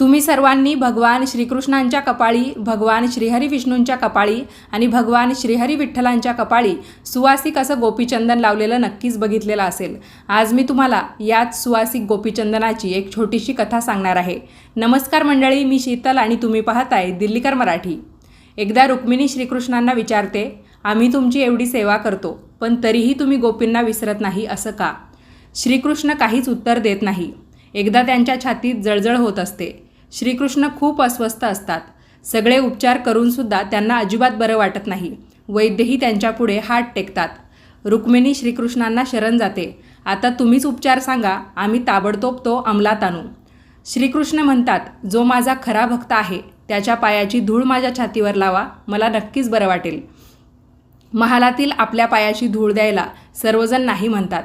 तुम्ही सर्वांनी भगवान श्रीकृष्णांच्या कपाळी भगवान श्रीहरी विष्णूंच्या कपाळी आणि भगवान श्रीहरी विठ्ठलांच्या कपाळी सुवासिक असं गोपीचंदन लावलेलं नक्कीच बघितलेलं असेल. आज मी तुम्हाला याच सुवासिक गोपीचंदनाची एक छोटीशी कथा सांगणार आहे. नमस्कार मंडळी मी शीतल आणि तुम्ही पाहताय दिल्लीकर मराठी. एकदा रुक्मिणी श्रीकृष्णांना विचारते आम्ही तुमची एवढी सेवा करतो पण तरीही तुम्ही गोपींना विसरत नाही असं का? श्रीकृष्ण काहीच उत्तर देत नाही. एकदा त्यांच्या छातीत जळजळ होत असते. श्रीकृष्ण खूप अस्वस्थ असतात. सगळे उपचार करूनसुद्धा त्यांना अजिबात बरं वाटत नाही. वैद्यही त्यांच्यापुढे हात टेकतात. रुक्मिणी श्रीकृष्णांना शरण जाते. आता तुम्हीच उपचार सांगा. आम्ही ताबडतोब तो अंमलात आणू. श्रीकृष्ण म्हणतात जो माझा खरा भक्त आहे त्याच्या पायाची धूळ माझ्या छातीवर लावा. मला नक्कीच बरं वाटेल. महालातील आपल्या पायाची धूळ द्यायला सर्वजण नाही म्हणतात.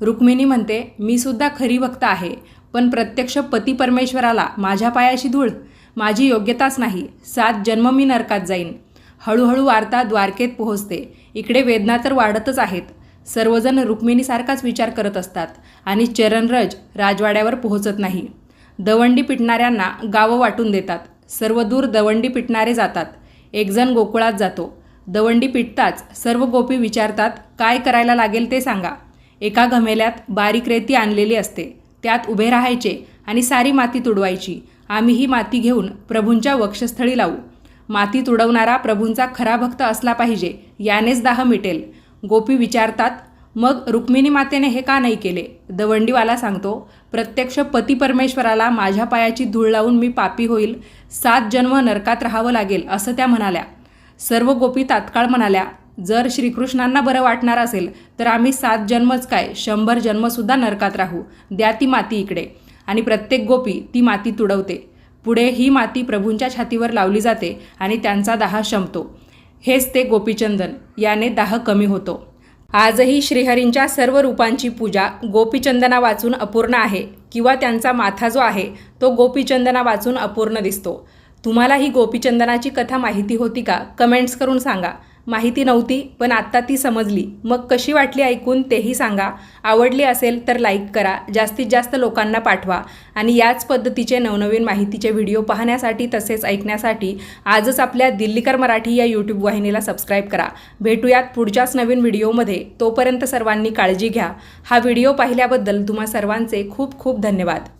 रुक्मिणी म्हणते मी सुद्धा खरी भक्त आहे. पण प्रत्यक्ष पती परमेश्वराला माझ्या पायाशी धूळ माझी योग्यताच नाही. सात जन्म मी नरकात जाईन. हळूहळू वार्ता द्वारकेत पोहोचते. इकडे वेदना तर वाढतच आहेत. सर्वजण रुक्मिणीसारखाच विचार करत असतात आणि चरणरज राजवाड्यावर पोहोचत नाही. दवंडी पिटणाऱ्यांना गावं वाटून देतात. सर्व दूर दवंडी पिटणारे जातात. एकजण गोकुळात जातो. दवंडी पिटताच सर्व गोपी विचारतात काय करायला लागेल ते सांगा. एका घमेल्यात बारीक रेती आणलेली असते. त्यात उभे राहायचे आणि सारी माती तुडवायची. आम्ही ही माती घेऊन प्रभूंच्या वक्षस्थळी लावू. माती तुडवणारा प्रभूंचा खरा भक्त असला पाहिजे यानेच दाह मिटेल. गोपी विचारतात मग रुक्मिणी मातेने हे का नाही केले? दवंडीवाला सांगतो प्रत्यक्ष पती परमेश्वराला माझ्या पायाची धूळ लावून मी पापी होईल. सात जन्म नरकात राहावं लागेल असं त्या म्हणाल्या. सर्व गोपी तात्काळ म्हणाल्या जर श्रीकृष्णांना बरं वाटणार असेल तर आम्ही सात जन्मच काय शंभर जन्मसुद्धा नरकात राहू. द्या ती माती इकडे. आणि प्रत्येक गोपी ती माती तुडवते. पुढे ही माती प्रभूंच्या छातीवर लावली जाते आणि त्यांचा दाह शमतो हेच ते गोपीचंदन. याने दाह कमी होतो. आजही श्रीहरींच्या सर्व रूपांची पूजा गोपीचंदना वाचून अपूर्ण आहे किंवा त्यांचा माथा जो आहे तो गोपीचंदना वाचून अपूर्ण दिसतो. तुम्हाला ही गोपीचंदनाची कथा माहिती होती का? कमेंट्स करून सांगा. माहिती नव्हती पण आत्ता ती समजली. मग कशी वाटली ऐकून तेही सांगा. आवडली असेल तर लाईक करा जास्तीत जास्त लोकांना पाठवा आणि याच पद्धतीचे नवनवीन माहितीचे व्हिडिओ पाहण्यासाठी तसेच ऐकण्यासाठी आजच आपल्या दिल्लीकर मराठी या यूट्यूब वाहिनीला सबस्क्राईब करा. भेटूयात पुढच्याच नवीन व्हिडिओमध्ये. तोपर्यंत सर्वांनी काळजी घ्या. हा व्हिडिओ पाहिल्याबद्दल तुम्हा सर्वांचे खूप खूप धन्यवाद.